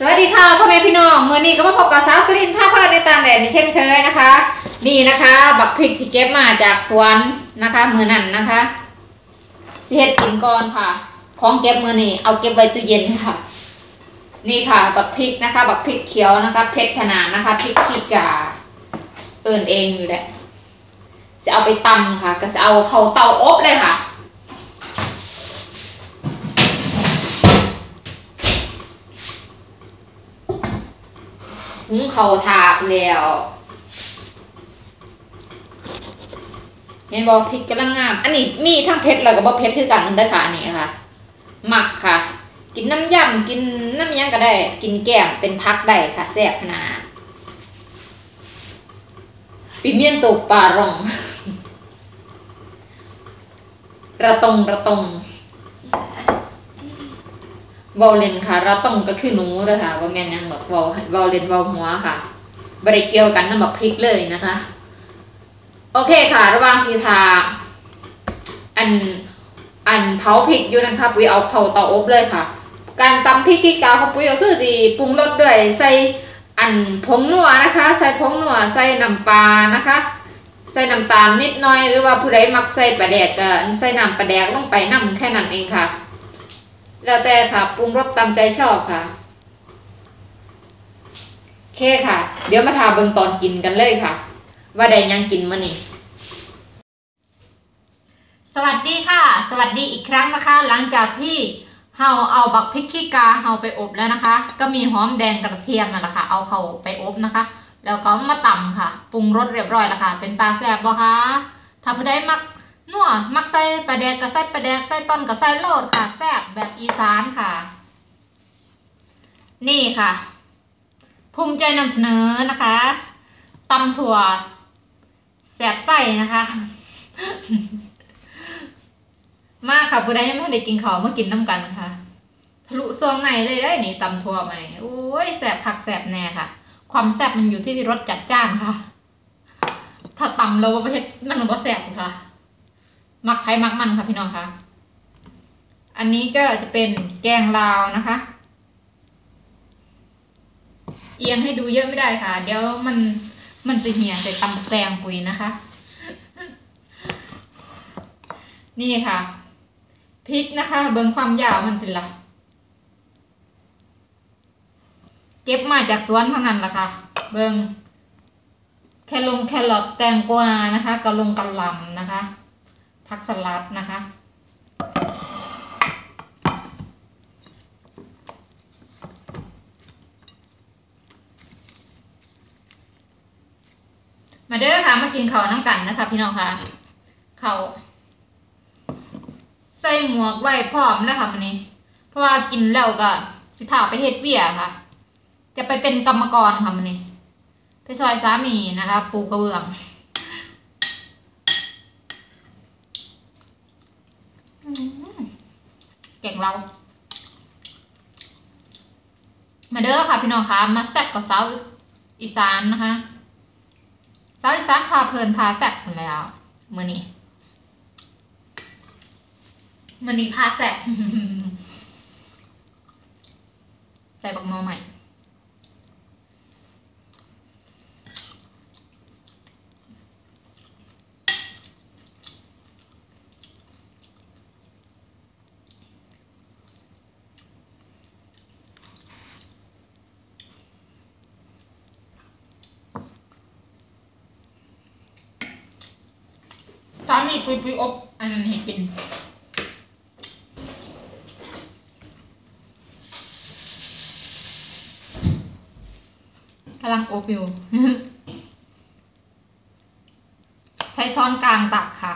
สวัสดีค่ะพ่อแม่พี่น้องเมื่อนี้ก็มาพบกับสาวสุรินทร์ภาพพาในตามแดดในเช่นเคยนะคะ นี่นะคะ บักพริกที่เก็บมาจากสวนนะคะมือนั่นนะคะสิเฮ็ดกินก่อนค่ะ ของเก็บมือนี่เอาเก็บไว้ตู้เย็นค่ะ นี่ค่ะบักพริกนะคะ บักพริกเขียวนะคะเพชรขนาดนะคะพริกขี้กาเอินเองอยู่แหละจะเอาไปตำค่ะ ก็จะเอาเข้าเตาอบเลยค่ะ หุงเขาทาแล้วเห็นบอพริกกำลังงาม อันนี้มีทั้งเผ็ดแล้วก็บ่เผ็ดคือกันเด้ค่ะนนี้ค่ะหมักค่ะ กินน้ำยำกินน้ำยังก็ได้ กินแก้มเป็นพักได้ค่ะแซ่บขนาดปีเมียนตกปลาร่อง ระตงระตง เวอลเลนค่ะเระตงก็คือหนูเลยค่ะว่าแม่นยังแบบวอลวอลเลนวอลหัวค่ะบริเกี่ยวกันน้ำแบบพริกเลยนะคะ โอเคค่ะ ระหว่างที่ทาอันอันเผาพริกอยู่นะคะปุ้ยเอาเข้าเตาอบเลยค่ะ การตำพริกที่กาวของปุ้ยก็คือสิปรุงรสด้วยใส่อันผงนัวนะคะ ใส่ผงนัวใส่น้ำปลานะคะ ใส่น้ำตาลนิดหน่อยหรือว่าผู้ใดมักใส่ปลาแดกก็ใส่น้ำปลาแดกลงไปน้ำแค่นั้นเองค่ะ แล้วแต่ค่ะปรุงรสตามใจชอบค่ะเคค่ะ เดี๋ยวมาทาเบิ่งตอนกินกันเลยค่ะ ว่าได้ยังกินมื้อนี้สวัสดีค่ะ สวัสดีอีกครั้งนะคะ หลังจากที่เฮาเอาบักพริกขี้กาเฮาไปอบแล้วนะคะ ก็มีหอมแดงกระเทียมนั่นแหละค่ะ เอาเขาไปอบนะคะ แล้วก็มาตำค่ะ ปรุงรสเรียบร้อยแล้วค่ะ เป็นตาแซ่บบ่คะถ้าผู้ใดมัก นัวมักใส่ปลาแดกก็ใส่ปลาแดกใส่ต้นก็ใส่โลดค่ะแซ่บแบบอีสานค่ะ นี่ค่ะ ภูมิใจนำเสนอนะคะตำถั่วแสบไส้นะคะ มาค่ะผู้ใดยังไม่ได้กินขาวมากินน้ำกันค่ะทะลุซองในเลยได้นี่ตำถั่วมานี่โอ้ยแสบคักแสบแน่ค่ะ ความแซ่บมันอยู่ที่รสจัดจ้านค่ะ ถ้าตำแล้วว่าเฮ็ดมันก็แซ่บค่ะ มักไผ่มักมันค่ะพี่น้องคะอันนี้ก็จะเป็นแกงลาวนะคะ เอียงให้ดูเยอะไม่ได้ค่ะ เดี๋ยวมันมันจะเหี่ยใส่ตำแตงปุ๋ยนะคะ นี่ค่ะพริกนะคะ เบิ่งความยาวมันเป็นละเก็บมาจากสวนเท่านั้นละค่ะ เบิงแค่ลงแครอทแตงกวานะคะกระลงกระหลำนะคะ ผักสลัดนะคะ มาเด้อค่ะ มากินข้าน้ำกันนะคะ พี่น้องค่ะข้าใส่หมวกไว้พร้อมนะค่ะวันนี้ เพราะว่ากินแล้วก็สิถาไปเฮ็ดเวียค่ะ จะไปเป็นกรรมกรค่ะมันนี่ไปซอยสามีนะคะ ปูกระเบื้อง เก่งเรา มาเด้อค่ะพี่น้องคะมาแซ่บกับสาวอีสานนะคะสาวอีสานพาเพลินพาแซ่บคนแล้วมื่อนี้มื่อนี้พาแซ่บใส่บักโนใหม่ สามี ปุยปุยอบ อันนั้นเห็นเป็นกำลังอบอยู่ใช้ท่อนกลางตักค่ะ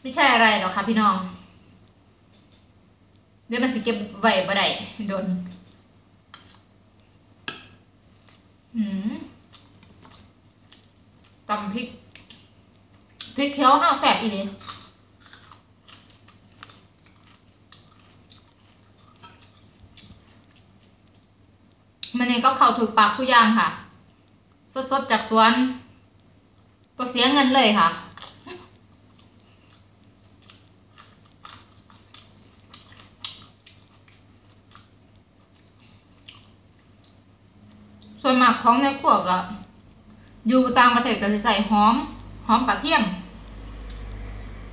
ไม่ใช่อะไรหรอกค่ะพี่น้อง เดี๋ยวมันสิเก็บไว้บ่ได้โดนอืมตำพริก ริกเขียวห้าวแสบอีเลยมันเองก็เข้าถูกปากทุกอย่างค่ะ สดๆจากสวนก็เสียเงินเลยค่ะส่วนมากของในพวกอะอยู่ต่างประเทศก็จะใส่หอม หอมกระเทียม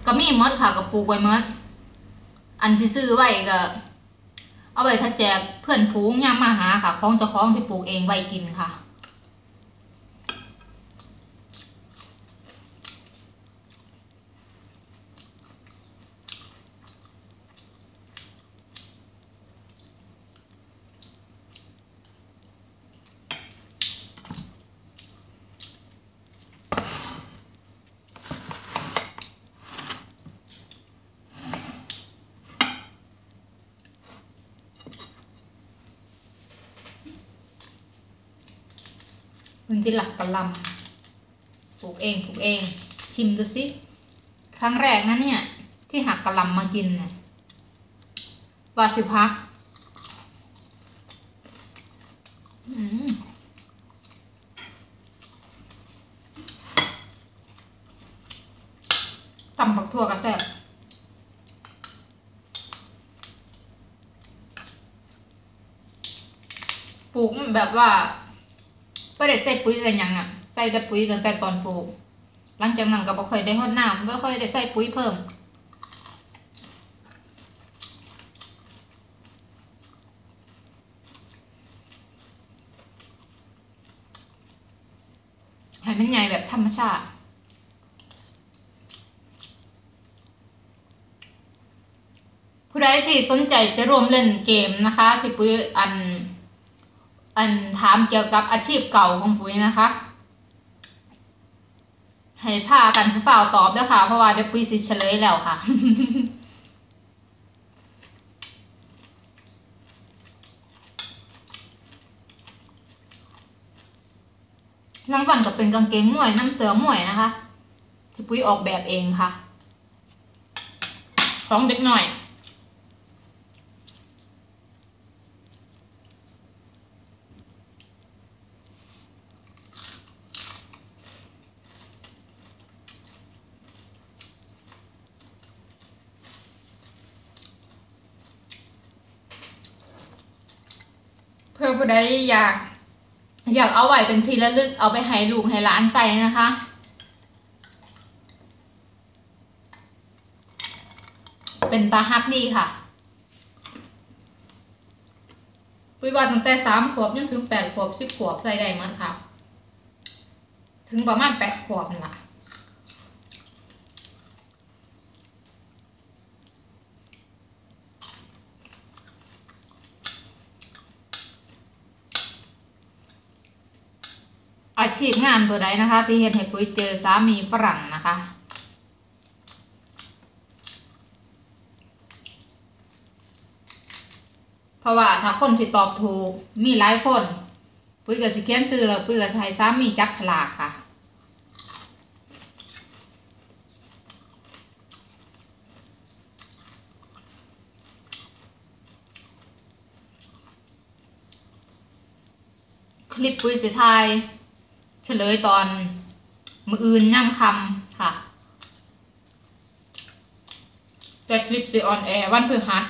ก็มีมดค่ะกับปลูกไว้มดอันที่ซื้อไว้ก็ เอาไว้ถ้าแจกเพื่อนฝูงยามมาหาค่ะของเจ้าของที่ปลูกเองไว้กินค่ะ มั นที่หลักกะลำปลูกเองปลูกเอง ชิมดูสิครั้งแรกนะเนี่ย ที่หักกะลำมากินเนี่ยวาสิพักตำบักทั่วกระแซ่บปลูกแบบว่า ไม่ได้ใส่ปุ๋ยใส่หยังอะใส่แต่ปุ๋ยตั้งแต่ตอนปลูก หลังจากนั้นก็บ่ค่อยได้รดน้ำไม่ค่อยได้ใส่ปุ๋ยเพิ่มให้มันใหญ่แบบธรรมชาติผู้ใดที่สนใจจะร่วมเล่นเกมนะคะที่ปุ๋ยอัน อันถามเกี่ยวกับอาชีพเก่าของปุ๋ยนะคะ ให้พากันเฝ้าตอบด้วยค่ะ เพราะว่าเดี๋ยวปุ๋ยสิเฉลยแล้วค่ะรางวัลก็เป็นกางเกงมวยน้ำเสือมวยนะคะที่ปุ้ยออกแบบเองค่ะ ของเด็กหน่อย เพื่อผู้ใดอยาก อยากเอาไว้เป็นที่ระลึกเอาไปให้ลูกให้หลานใส่นะคะเป็นตาฮักดีค่ะวิวัฒน์ตั้งแต่สามขวบจนถึงแปดขวบสิบขวบใส่ได้มั้งค่ะ ถึงประมาณแปดขวบนั่นล่ะ อา ชีพงานตัวใดนะคะ ที่เห็นให้ปุ้ยเจอสามีฝรั่งนะคะเพราะว่าถ้าคนที่ตอบถูกมีหลายคน ปุ้ยก็สิเขียนซื้อแล้วปุ้ยก็จะให้สามีจับฉลากค่ะคลิปปุ้ยสิทย เฉลยตอนมืออื่นย่ำคำค่ะ แต่คลิปสีออนแอร์วันพฤหัส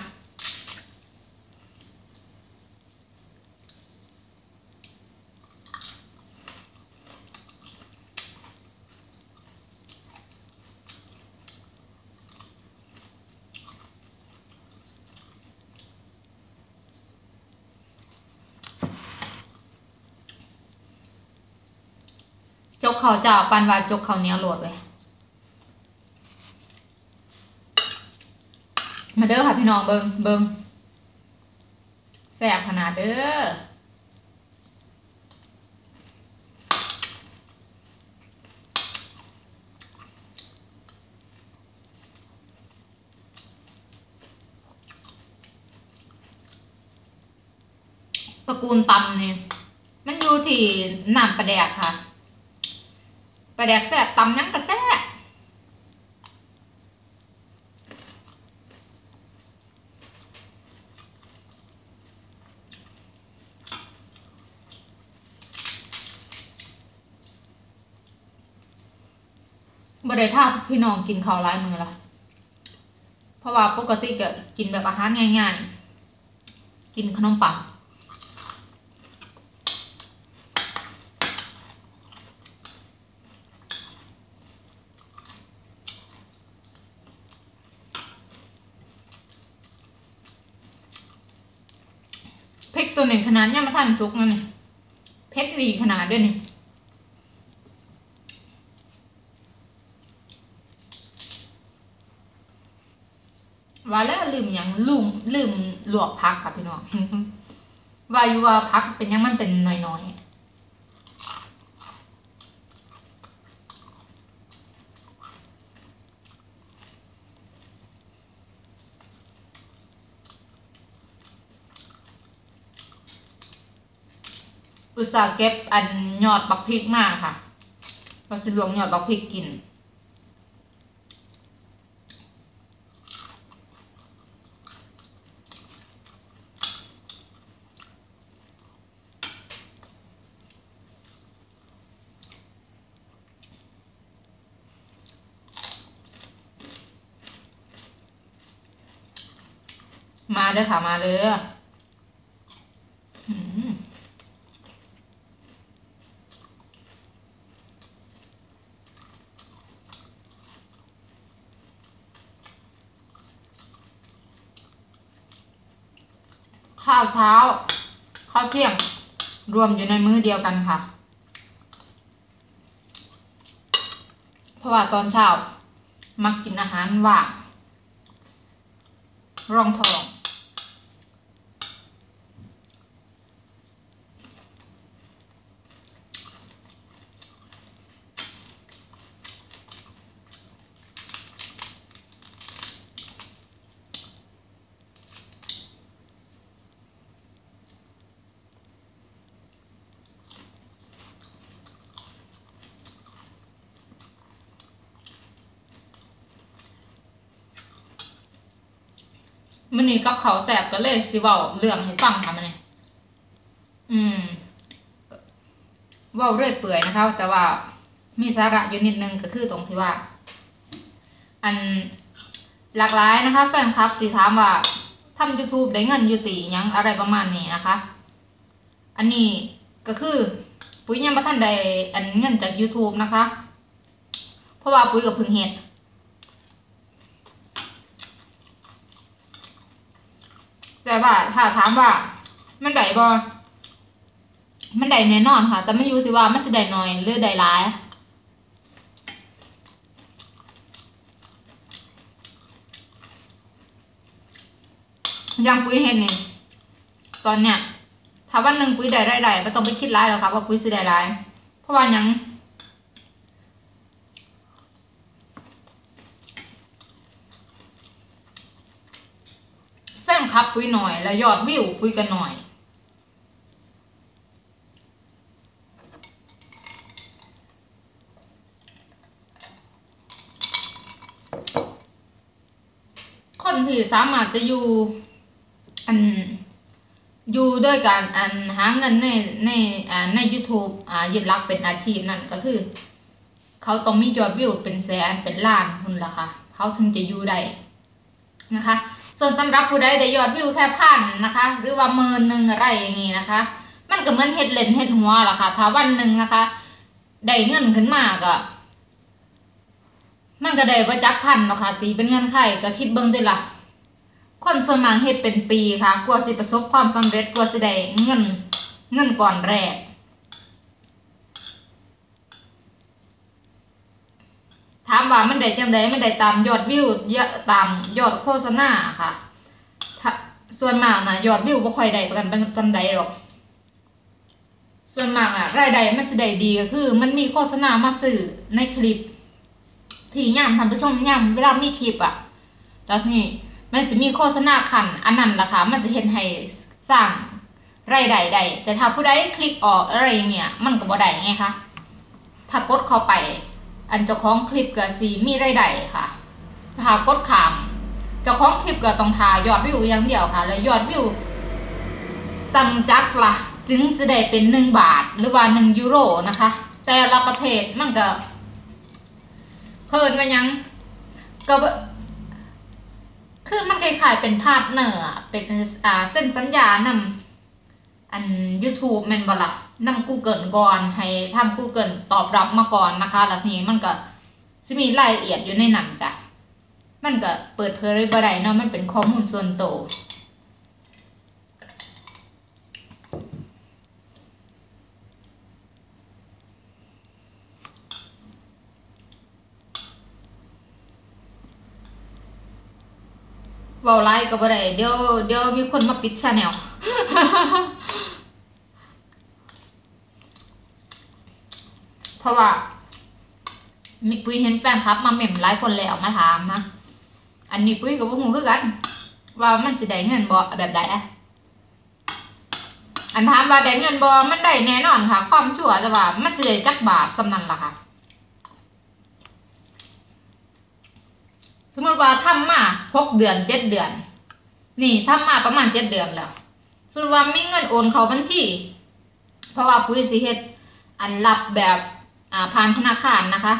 จก เขาเจ้าปันว่าจกเขาเนี้ยโหลดไว้มาเด้อค่ะพี่น้องเบิงเบิงแสบขนาดเด้อตระกูลตำเนี่ยมันอยู่ที่น้ำปลาแดกค่ะ ปลาแดกแซ่บตำยังกระแซ่บบ่ได้ภาพพี่น้องกินข้าวหลายมือละเพราะว่าปกติก็กินแบบอาหารง่ายๆ กินขนมปัง นึ่งขนาดยังมาทันสุกนั่นนี่เพชรดีขนาดด้วยนี่ว่าแล้วลืมอย่างลืมลืมลวกพักค่ะพี่น้องว่าอยู่ว่าพักเป็นยังมันเป็นน้อยๆ อุตส่าห์เก็บอันยอดบักพริกมากค่ะเราสิลวงยอดบักพริกกินมาเด้อค่ะ มาเด้อม ข้าวเช้า ข้าวเที่ยง รวมอยู่ในมื้อเดียวกันค่ะ เพราะว่าตอนเช้า มักกินอาหารว่างรองทอง มันนี่กับเขาแสบก็เลยสิเว้าเรื่องให้ฟังค่ะมันนี่อืมว้าเรื่อยเปื่อยนะคะ แต่ว่ามีสาระอยู่นิดนึงก็คือตรงที่ว่า อันหลากหลายนะคะ แฟนคลับสิถามว่าทำ YouTube ได้เงินอยู่ตียังอะไรประมาณนี้นะคะ อันนี้ก็คือปุ๋ยยังบ่ทันได้อันเงินจาก YouTube นะคะ เพราะว่าปุ๋ยกับพึ่งเฮ็ด แต่ว่าถ้าถามว่า มันได้บ่มันได้แน่นอนค่ะ แต่ไม่รู้สิว่ามันสิได้น้อยหรือได้หลายอยังปุ๋ยเห็นนี่ตอนเนี้ยถ้าวันหนึ่งปุ๋ยได้ได้ได้ไม่ต้องไปคิดร้ายหรอกครับว่าปุ๋ยสิได้ร้าย เพราะว่ายัง แฟนคลับปุ้ยหน่อย แล้วยอดวิวปุ้ยกันหน่อย คนที่สามารถจะอยู่อันอยู่ด้วยการอันหาเงินในในอ่าใน YouTube อ่ายึดหลักเป็นอาชีพนั่นก็คือ เขาต้องมียอดวิวเป็นแสนเป็นล้านคุณล่ะค่ะ เขาถึงจะอยู่ได้นะคะ ส่วนสำหรับผู้ใดได้ยอดวิวแค่พันนะคะ หรือว่าหมื่นหนึ่งอะไรอย่างงี้นะคะ มันก็เหมือนเฮ็ดเล่นเฮ็ดหัวล่ะค่ะถ้าวันหนึ่งนะคะได้เงินขึ้นมาก็มันก็ได้ประจักพันเนาะค่ะตีเป็นเงินไข่ก็คิดเบิ่งได้ล่ะคนส่วนมากเฮ็ดเป็นปีค่ะกว่าสิประสบความสำเร็จกว่าสิได้เงินเงินก่อนแรก ถามว่ามันได้จังไดมันได้ตามยอดวิวเยอะตามยอดโฆษณาค่ะส่วนมากนะยอดวิวบ่ค่อยได้กันปานใดหรอก ส่วนมากอะรายได้มันสิได้ดีก็คือ มันมีโฆษณามาสื่อในคลิป ที่ย่ามท่านผู้ชมย่ามเวลามีคลิปอะแล้วนี่มันจะมีโฆษณาขันอันนั้นล่ะค่ะ มันจะเห็นให้สร้างรายได้ได้แต่ถ้าผู้ใดคลิกออกอะไรเงี้ยมันก็บ่ได้ไงคะถ้ากดเข้าไป อันเจ้าของคลิปก็สีมีรายได้ค่ะถ้ากดขามเจ้าของคลิปก็ต้องทายอดวิวอย่างเดียวค่ะ แล้วยอดวิวตั้งจักละ่ะ จึงจะได้เป็นหนึ่งบาทหรือว่าหนึ่งยูโรนะคะ แต่ละประเทศมันก็เพิ่นมายังก็คือมันคล้ายๆเป็นพาร์ทเนอร์อเป็นอ่าเส้นสัญญานำอัน YouTube แม่นบ่ล่ะ นำ Google ก่อนให้ทำ Google ตอบรับมาก่อนนะคะ แล้วนี้มันก็จะมีรายละเอียดอยู่ในนั้นจ้ะมันก็เปิดเผยบ่ได้เนาะมันเป็นข้อมูลส่วนตัวเบาไล่ก็บ่ได้เดี๋ยวเดี๋ยวมีคนมาปิดชาแนล ราะว่าปุ้ยเห็นแฟนคลับมาเหม่มหลายคนแล้วมาถามนะอันนี้ปุ้ยกับพวกหูคือกัน ว่ามันสิได้เงินบ่แบบใดอะอันถามว่าได้เงินบ่มันได้แน่นอนค่ะ ความชั่วแต่ว่ามันสิได้จักบาทสำนันล่ะค่ะสมมติว่าทำมาหกเดือนเจ็ดเดือน นี่ทำมาประมาณเจ็ดเดือนแล้วสมมติว่ามีเงินโอนเข้าบัญชี เพราะว่าปุ้ยสิเฮ็ดอันรับแบบ ผ่านธนาคารนะคะ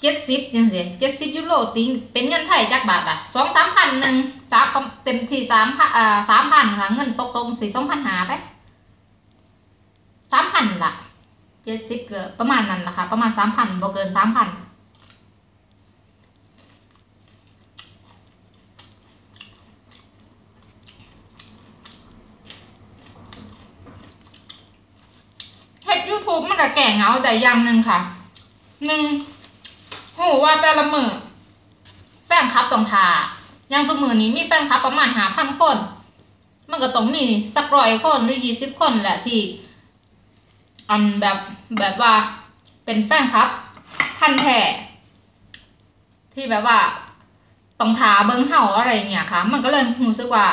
เจ็ดสิบยังสิเจ็ดสิบยูโรติงเป็นเงินไทยจักบาทอะสองสามพันหนึ่งสามเต็มที่สามพันอ่าสามพันค่ะเงินตกตรงสี่สองพันหาไปสามพันละเจ็ดสิบเกือบประมาณนั้นละค่ะ ประมาณสามพันบ่เกินสามพัน เฮ็ดยูทูบมันก็แก่เงาแต่อย่างหนึ่งค่ะหนึ่งโหว่าแต่ละมือแฟนคลับต้องทาอย่างสมือนี้มีแฟนคลับประมาณหาพันคน มันก็ต้องมีสักร้อยคนหรือยี่สิบคนแหละที่ อันแบบแบบว่าเป็นแฟนคลับพันแท้ที่แบบว่าต้องทาเบิ้งเห่าอะไรอย่างเงี้ยค่ะ มันก็เลยรู้สึกว่า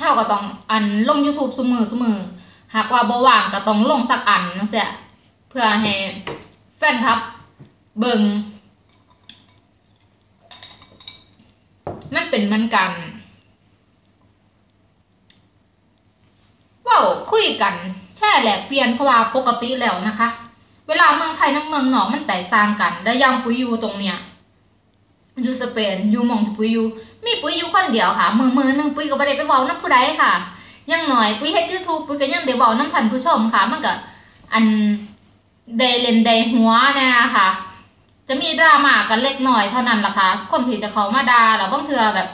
เห่าก็ต้องอันลง YouTube สมือสมือ หากว่าบ่ว่างก็ต้องลงสักอันนะเสียเพื่อให้แฟนครับ เบิงมันเป็นมันกันว้าคุยกันแช่แหลกเปลี่ยนเพราะว่าปกติแล้วนะคะ เวลาเมืองไทยน้ำเมืองหนอกมันแตกต่างกันได้ยังปุยอยู่ตรงเนี้ยอยู่สเปนอยู่มองที่ปุยอยู่มีปุยอยู่คนเดียวค่ะมือมือหนึ่งปุยก็บ่ได้ไปเว้าน้ำผู้ใดค่ะ ยังหน่อยปุ้ยเฮ็ด YouTube ปุ้ยก็ยังได้บอกน้ำท่านผู้ชมค่ะ มันก็อันได้เล่นได้หัวนะค่ะ จะมีดราม่ากันเล็กน้อยเท่านั้นล่ะค่ะ คนที่จะเขามาด่าแล้วบางเทื่อแบบ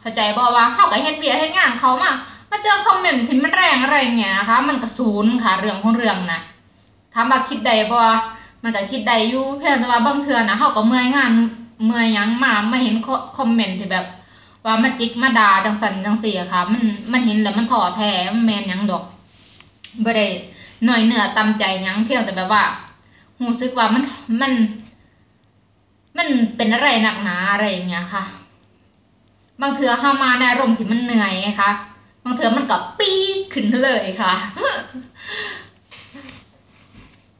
เข้าใจบ่ว่าเฮาก็เฮ็ดเวียกเฮ็ดงานเขามามาเจอคอมเมนต์ที่มันแรงอะไรเงี้ยนะคะ มันก็ศูนค่ะ เรื่องของเรื่องนะถามว่าคิดได้บ่มันก็คิดได้อยู่เพียงแต่ว่าบางเทื่อนะเฮาก็เมื่อยงานเมื่อยยังมาไมาเห็นคอมเมนต์ที่แบบ ว่ามาจิกมาด่าจังสันจังเสี่อะค่ะ มันมันเห็นแล้วมันท้อแท้มันแมนยังดอกบ่ได้หน่อยเหนือตำใจยังเพียงแต่แบบว่ารู้สึกว่ามันมัน มันเป็นอะไรหนักหนาอะไรอย่างเงี้ยค่ะ บางเทือเข้ามาในอารมณ์ที่มันเหนื่อยไงคะบางเทือมันก็ปีขึ้นเลยค่ะ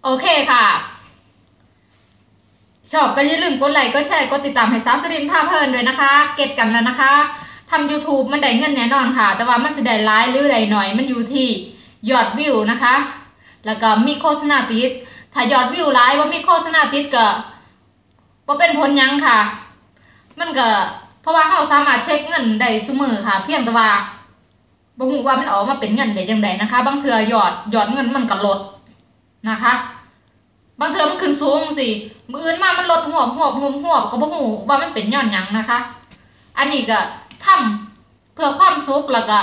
โอเคค่ะ ชอบก็อย่าลืมกดไลค์กดแชร์กดติดตามให้สาวสรินภาเพลินด้วยนะคะ เก็ตกันแล้วนะคะทำ YouTube มันได้เงินแน่นอนค่ะ แต่ว่ามันจะได้ร้ายหรือได้หน่อยมันอยู่ที่ยอดวิวนะคะ แล้วก็มีโฆษณาติด ถ้ายอดวิวร้ายว่ามีโฆษณาติดก็ว่าเป็นผลยังค่ะ มันก็เพราะว่าเราสามารถเช็คเงินได้เสมอค่ะ เพียงแต่ว่าบ่ฮู้ว่ามันออกมาเป็นเงินได้จังไดนะคะ บางเทือยอดยอดเงินมันก็ลดนะคะ สูงสิมืออื่นมามันลดหัวหัวหัวหัวก็บ่ฮู้ว่ามันเป็นย้อนหยังนะคะ อันนี้ก็ทำเพื่อความสุขแล้วก็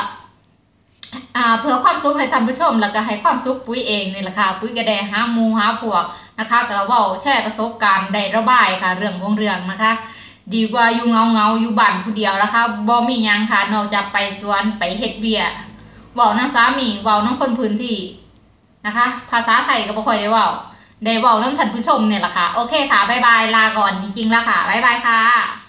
อ่าเพื่อความสุขให้ท่านผู้ชม แล้วก็ให้ความสุขปุ้ยเองนี่แหละค่ะปุ้ยก็ได้หามูหาพวกนะคะก็เว้าแชร์ประสบการณ์ได้ระบายค่ะ เรื่องของเรื่องนะคะ ดีกว่าอยู่เงาเงาอยู่บ้านผู้เดียวนะคะบ่มียังค่ะนอกจากไปสวนไปเฮ็ดเวียเว้านํสามีเว้านํคนพื้นที่นะคะ ภาษาไทยก็บ่ค่อยได้เว้า ได้บอกน้ำท่านผู้ชมเนี่ยแหละค่ะ โอเคค่ะ บ๊ายบาย ลาก่อนจริงๆแล้วค่ะ บ๊ายบายค่ะ